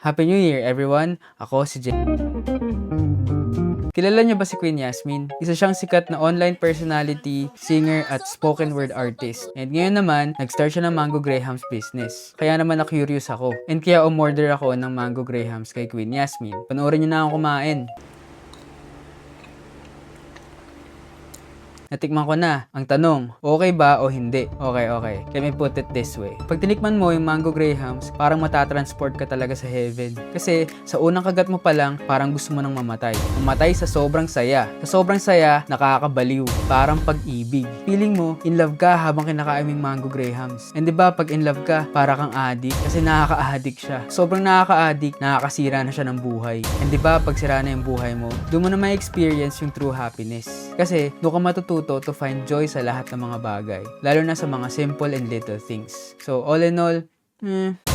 Happy New Year, everyone! Ako si Jay. Kilala niyo ba si Queen Yasmin? Isa siyang sikat na online personality, singer, at spoken word artist. And ngayon naman, nag-start siya ng Mango Grahams business. Kaya naman na-curious ako. And kaya umorder ako ng Mango Grahams kay Queen Yasmin. Panoorin niyo na ako kumain. Natikman ko na. Ang tanong, okay ba o hindi? Okay, okay. Let me put it this way. Pag tinikman mo yung Mango Grahams, parang matatransport ka talaga sa heaven. Kasi sa unang kagat mo pa lang, parang gusto mo nang mamatay. Mamatay sa sobrang saya. Sa sobrang saya, nakakabaliw. Parang pag-ibig. Feeling mo, in love ka habang kinakain yung Mango Grahams. And di ba pag in love ka, para kang addict. Kasi nakaka-addict siya. Sobrang nakaka-addict, nakakasira na siya ng buhay. And di ba pag sira na yung buhay mo, doon mo na may experience yung true happiness. Kasi doon ka matututo to find joy sa lahat ng mga bagay. Lalo na sa mga simple and little things. So all in all, eh,